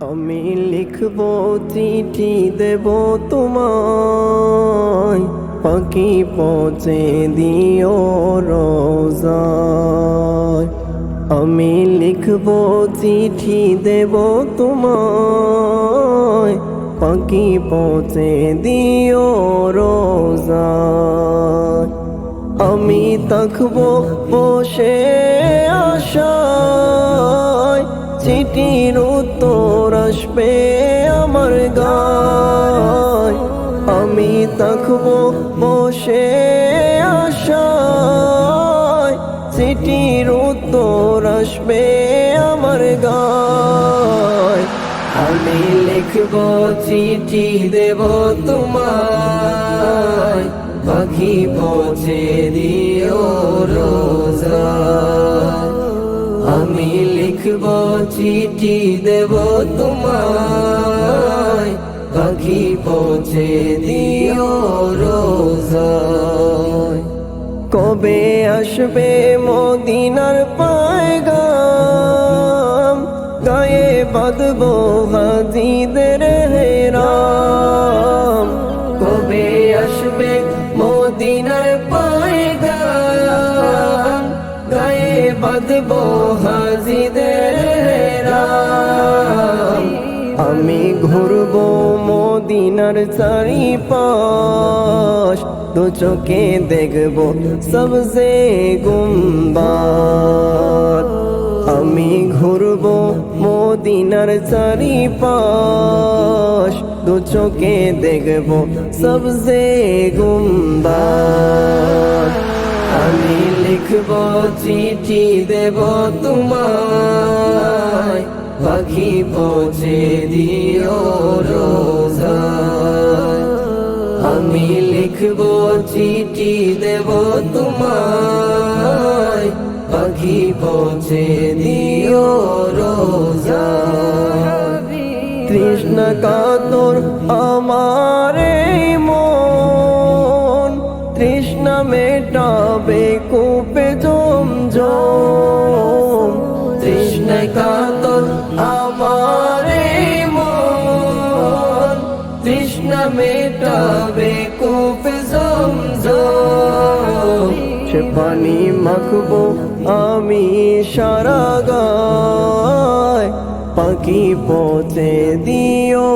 আমি লিখব চিঠি দেব তোমায়। পাখি পৌঁছে দিও রোজায়। আমি লিখব চিঠি দেব তোমায়। পাখি পৌঁছে দিও রোজায়। আমি থাকব বসে আশায়। চিঠির উত্তর আসবে আমার গায় আমি থাকব বসে আশায়। চিঠির উত্তর আসবে আমার গায় আমি লিখব চিঠি, দেব তোমায়। পাখি পৌঁছে দিও রোজা। লিখব চিঠি দেব তোমায়। পাখি পৌঁছে দিও রোজা কবে আসবে মদিনার পায়গাম? গায়ে বাঁধব হাজিদের হেরাম। কবে আসবে মদিনার পায়গাম? গায়ে বাঁধব হাজিদের আমি ঘুরব মদিনার চারিপাশ। দু চোখে দেখব সবসে গুম্বাদ আমি ঘুরব মদিনার চারিপাশ। দু চোখে দেখব সবসে গুম্বাদ আমি লিখব চিঠি দেব তোমায়। পাখি পৌঁছে দিও রোজা। আমি লিখব চিঠি দেব তোমায়। পাখি পৌঁছে দিও রোজা। কৃষ্ণ কাতর আমার মন। তৃষ্ণ মেটাবে কূপে আমার মন, তৃষ্ণ মেটাবে কূপে পানি মাখবো আমি সারা গায়, পাখি পৌঁছে দিও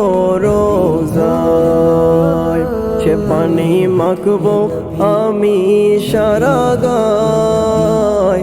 রোজায়। সে পানি মাখবো আমি সারা গায়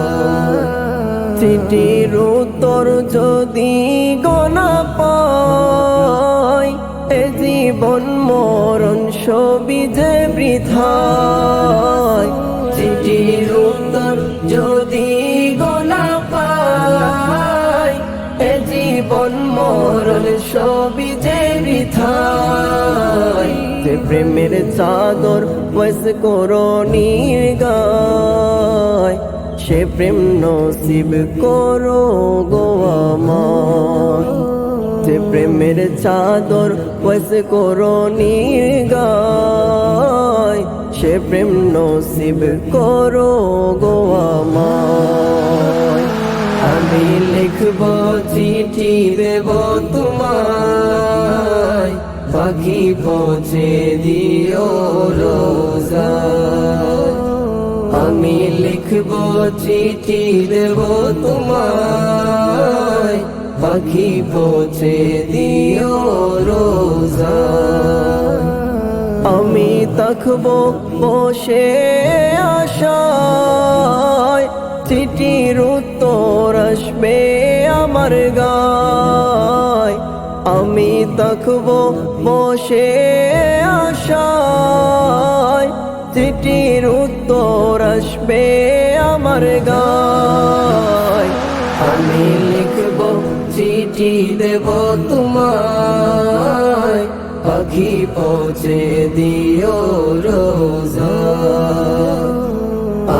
চিঠির উত্তর যদি গনা পায় এ জীবন মরণ সবই যে বৃথায় চিঠির উত্তর যদি গনা পায় এ জীবন মরণ সবই যে বৃথায় যে প্রেমের চাদর বয়স করো গায় সে প্রেম নসিব করো গো আমার। যে প্রেমের চাদর বয়স করো গায় সে প্রেম নসিব করো গো আমি লিখব চিঠি দেব তোমায় পাখি পৌঁছে দিও রোজা আমি লিখব চিঠি দেব তোমায়। পাখি পৌঁছে দিও রোজা। আমি থাকব বসে আশায়। চিঠির উত্তর আসবে আমার গায়। আমি থাকব বসে আশায়। চিঠির উত্তর আসবে আমার গায়। আমি লিখব, চিঠি দেব তোমায়। পাখি পৌঁছে দিও রোজা।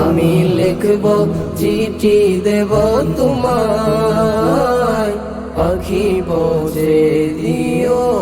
আমি লিখব, চিঠি দেব তোমায়। পাখি পৌঁছে দিও